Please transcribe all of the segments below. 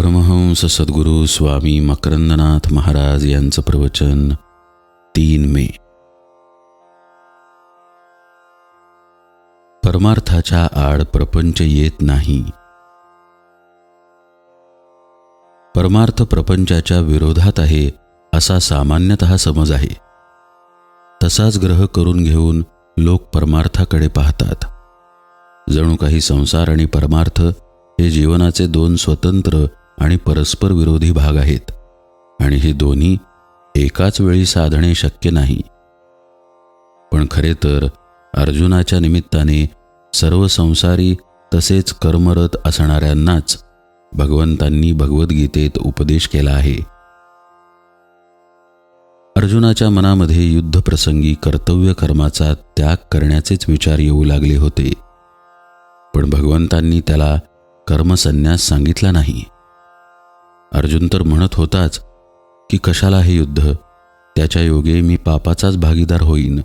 परमहंस सद्गुरू स्वामी मकरंदनाथ महाराज यांचं प्रवचन तीन मे. परमार्थाच्या आड प्रपंच येत नाही. परमार्थ प्रपंचाच्या विरोधात आहे असा सामान्यतः समज आहे. तसाच ग्रह करून घेऊन लोक परमार्थाकडे पाहतात. जणू काही संसार आणि परमार्थ हे जीवनाचे दोन स्वतंत्र आणि परस्पर विरोधी भाग आहेत. आणि हे दोन्ही एकाच वेळी साधणे शक्य नाही. पण खरे तर अर्जुनाच्या निमित्ताने सर्व संसारी तसेच कर्मरत असणाऱ्यांनाच भगवंतांनी भगवद्गीतेत उपदेश केला आहे. अर्जुनाच्या मनामध्ये युद्धप्रसंगी कर्तव्य कर्माचा त्याग करण्याचेच विचार येऊ लागले होते. पण भगवंतांनी त्याला कर्मसन्यास सांगितला नाही. अर्जुन तर म्हणत होताच की कशाला हे युद्ध त्याच्या योगे मी पापाचाच भागीदार होईन.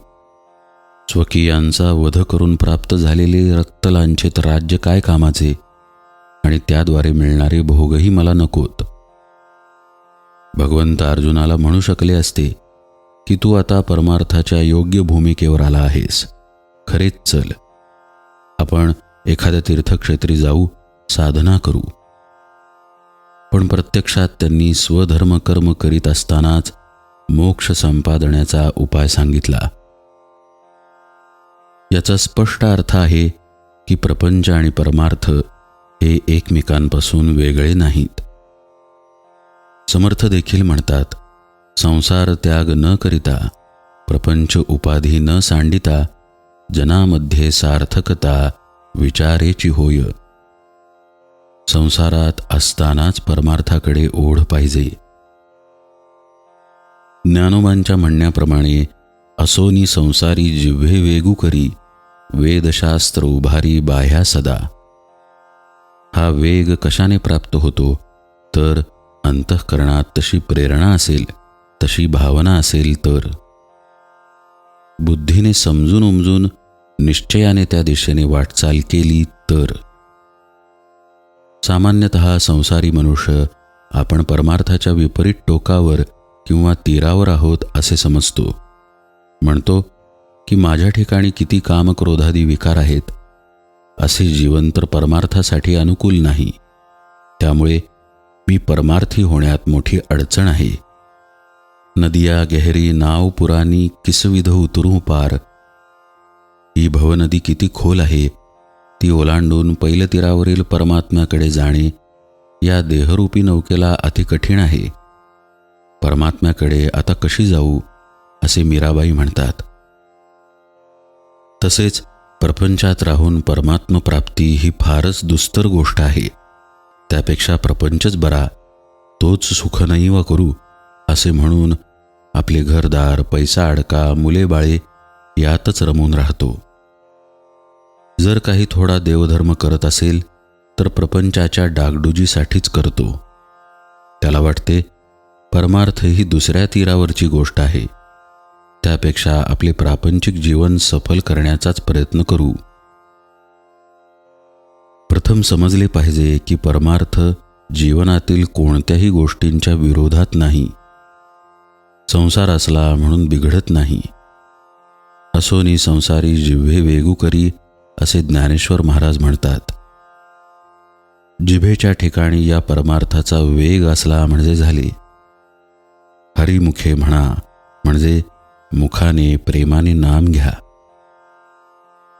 स्वकीयांचा वध करून प्राप्त झालेले रक्तलांछित राज्य काय कामाचे? आणि त्याद्वारे मिळणारे भोगही मला नकोत. भगवंत अर्जुनाला म्हणू शकले असते की तू आता परमार्थाच्या योग्य भूमिकेवर आला आहेस. खरेच चल. आपण एखाद्या तीर्थक्षेत्री जाऊ साधना करू. पण प्रत्यक्षात त्यांनी स्वधर्म कर्म करीत असतानाच मोक्ष संपादण्याचा उपाय सांगितला. याचा स्पष्ट अर्थ आहे की प्रपंच आणि परमार्थ हे एकमेकांपासून वेगळे नाहीत. समर्थ देखील म्हणतात संसार त्याग न करिता प्रपंच उपाधी न सांडिता जनामध्ये सार्थकता विचारेची होय. संसारात असतानाच परमार्थाकडे ओढ पाहिजे. ज्ञानोबांच्या म्हणण्याप्रमाणे असोनी संसारी जिव्हे वेगू करी वेदशास्त्र उभारी बाह्या सदा. हा वेग कशाने प्राप्त होतो? तर अंतःकरणात तशी प्रेरणा असेल तशी भावना असेल तर. बुद्धीने समजून उमजून निश्चयाने त्या दिशेने वाटचाल केली तर. सामान्यतः संसारी मनुष्य आपण परमार्थाच्या विपरीत टोकावर किंवा तीरावर आहोत असे समजतो. म्हणतो की माझ्या ठिकाणी किती कामक्रोधादी विकार आहेत असे जीवन तर परमार्थासाठी अनुकूल नाही. त्यामुळे मी परमार्थी होण्यात मोठी अडचण आहे. नदिया गहरी नाव पुराणी किसविध उतरू पार ही भवनदी किती खोल आहे ती ओलांडून पैलतीरावरील परमात्म्याकडे जाणे या देहरूपी नौकेला अति कठीण आहे. परमात्म्याकडे आता कशी जाऊ असे मीराबाई म्हणतात. तसेच प्रपंचात राहून परमात्मप्राप्ती ही फारच दुस्तर गोष्ट आहे. त्यापेक्षा प्रपंचच बरा तोच सुखनैव करू असे म्हणून आपले घरदार पैसा अडका मुले बाळे यातच रमून राहतो. जर काही थोडा देवधर्म करत असेल तर प्रपंचाच्या डागडुजीसाठीच करतो. त्याला वाटते परमार्थ ही दुसऱ्या तीरावरची गोष्ट आहे. त्यापेक्षा आपले प्रापंचिक जीवन सफल करण्याचाच प्रयत्न करू. प्रथम समजले पाहिजे की परमार्थ जीवनातील कोणत्याही गोष्टींच्या विरोधात नाही. संसार असला म्हणून बिघडत नाही. असोनी संसारी जिव्हे वेगू करी असे ज्ञानेश्वर महाराज म्हणतात. जिभेच्या ठिकाणी या परमार्थाचा वेग असला म्हणजे झाले. हरिमुखे म्हणा म्हणजे मुखाने प्रेमाने नाम घ्या.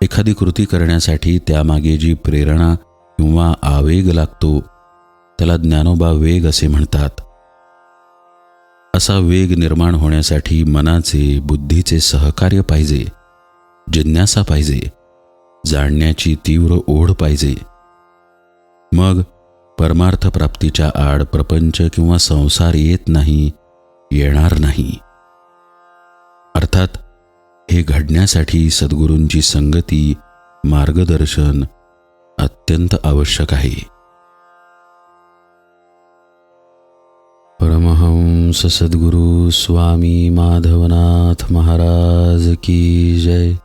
एखादी कृती करण्यासाठी त्यामागे जी प्रेरणा किंवा आवेग लागतो त्याला ज्ञानोबा वेग असे म्हणतात. असा वेग निर्माण होण्यासाठी मनाचे बुद्धीचे सहकार्य पाहिजे जिज्ञासा पाहिजे. जाणण्याची तीव्र ओढ पाहिजे. मग परमार्थ प्राप्तीच्या आड प्रपंच किंवा संसार येत नाही येणार नाही. अर्थात हे घडण्यासाठी सद्गुरूंची संगती मार्गदर्शन अत्यंत आवश्यक आहे. परमहंस सद्गुरु स्वामी माधवनाथ महाराज की जय.